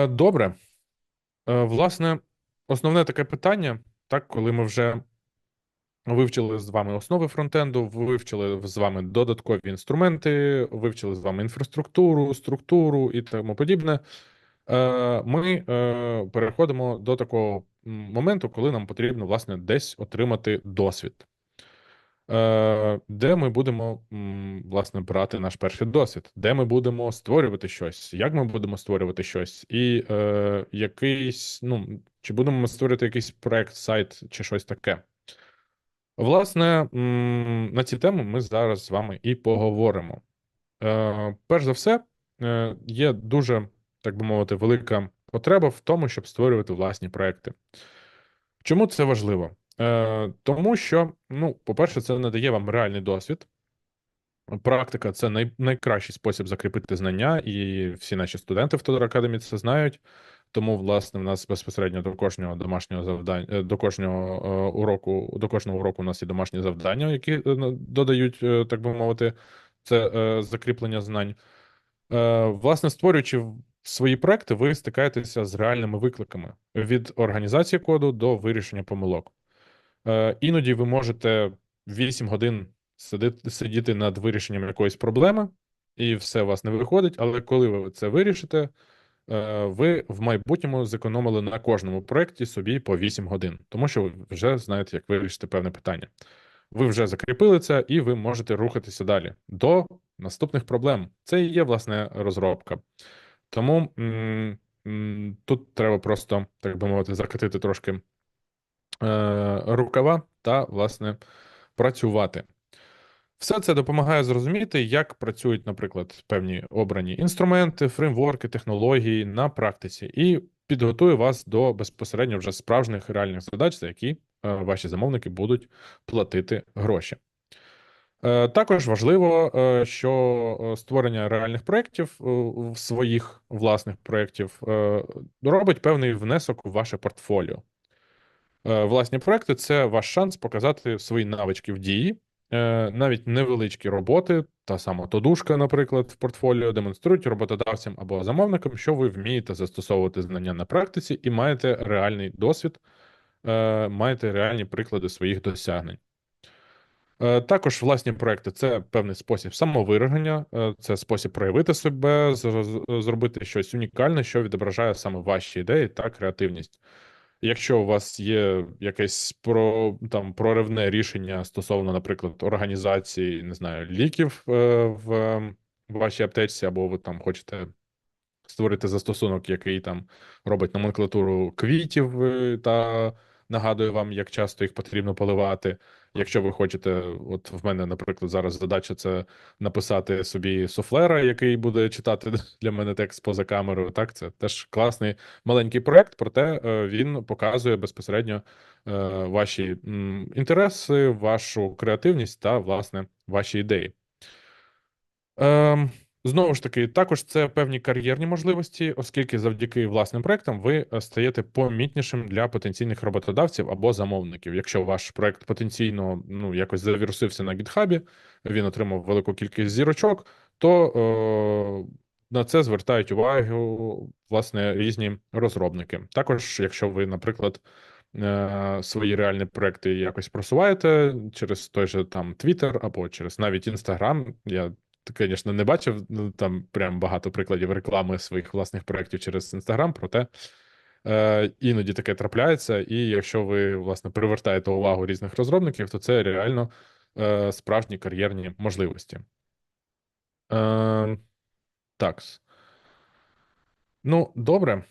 Е, Добре. Е, Власне, основне таке питання, так, коли ми вже вивчили з вами основи фронтенду, вивчили з вами додаткові інструменти, вивчили з вами інфраструктуру, структуру і тому подібне. е, Ми переходимо до такого моменту, коли нам потрібно, власне, десь отримати досвід. Де ми будемо власне брати наш перший досвід, де ми будемо створювати щось, як ми будемо створювати щось, і е, якийсь, ну чи будемо ми створювати якийсь проект, сайт чи щось таке. Власне, на ці теми ми зараз з вами і поговоримо. Е, Перш за все, е, є дуже, так би мовити, велика потреба в тому, щоб створювати власні проекти. Чому це важливо? Е, Тому що, ну, по-перше, це надає вам реальний досвід. Практика це най, найкращий спосіб закріпити знання, і всі наші студенти в Тодор Академі це знають. Тому, власне, в нас безпосередньо до кожного домашнього завдання, до кожного е, уроку, до кожного уроку у нас є домашні завдання, які е, додають, е, так би мовити, це е, закріплення знань. Е, Власне, створюючи свої проекти, ви стикаєтеся з реальними викликами від організації коду до вирішення помилок. Е, Іноді ви можете 8 годин сидити, сидіти над вирішенням якоїсь проблеми, і все у вас не виходить. Але коли ви це вирішите, е, ви в майбутньому зекономили на кожному проєкті собі по 8 годин, тому що ви вже знаєте, як вирішити певне питання. Ви вже закріпили це, і ви можете рухатися далі до наступних проблем. Це і є власне розробка. Тому тут треба просто, так би мовити, закатити трошки е, рукава та, власне, працювати. Все це допомагає зрозуміти, як працюють, наприклад, певні обрані інструменти, фреймворки, технології на практиці, і підготує вас до безпосередньо вже справжніх реальних задач, за які е, ваші замовники будуть платити гроші. Е, Також важливо, е, що створення реальних проєктів своїх власних проєктів робить певний внесок у ваше портфоліо. Власні проекти це ваш шанс показати свої навички в дії, навіть невеличкі роботи, та сама тодушка, наприклад, в портфоліо демонструють роботодавцям або замовникам, що ви вмієте застосовувати знання на практиці і маєте реальний досвід, е, маєте реальні приклади своїх досягнень. Е, Також власні проекти це певний спосіб самовираження, е, це спосіб проявити себе, зробити щось унікальне, що відображає саме ваші ідеї та креативність. Якщо у вас є якесь про там проривне рішення стосовно, наприклад, організації, не знаю, ліків е, в е, вашій аптечці, або ви там хочете створити застосунок, який там робить номенклатуру квітів е, та нагадує вам, як часто їх потрібно поливати. Якщо ви хочете, от в мене, наприклад, зараз задача це написати собі суфлера, який буде читати для мене текст поза камерою. Так, це теж класний маленький проект, проте е, він показує безпосередньо е, ваші інтереси, вашу креативність та, власне, ваші ідеї. Ем, Знову ж таки, також це певні кар'єрні можливості, оскільки завдяки власним проектам ви е, стаєте помітнішим для потенційних роботодавців або замовників. Якщо ваш проект потенційно ну якось завірусився на гітхабі, він отримав велику кількість зірочок, то е, на це звертають увагу власне різні розробники. Також, якщо ви, наприклад, е, свої реальні проекти якось просуваєте через той же там Twitter або через навіть Instagram, я звісно, не бачив ну, там прям багато прикладів реклами своїх власних проєктів через Інстаграм, проте е, іноді таке трапляється. І якщо ви власне привертаєте увагу різних розробників, то це реально е, справжні кар'єрні можливості. Е, так. Ну, добре.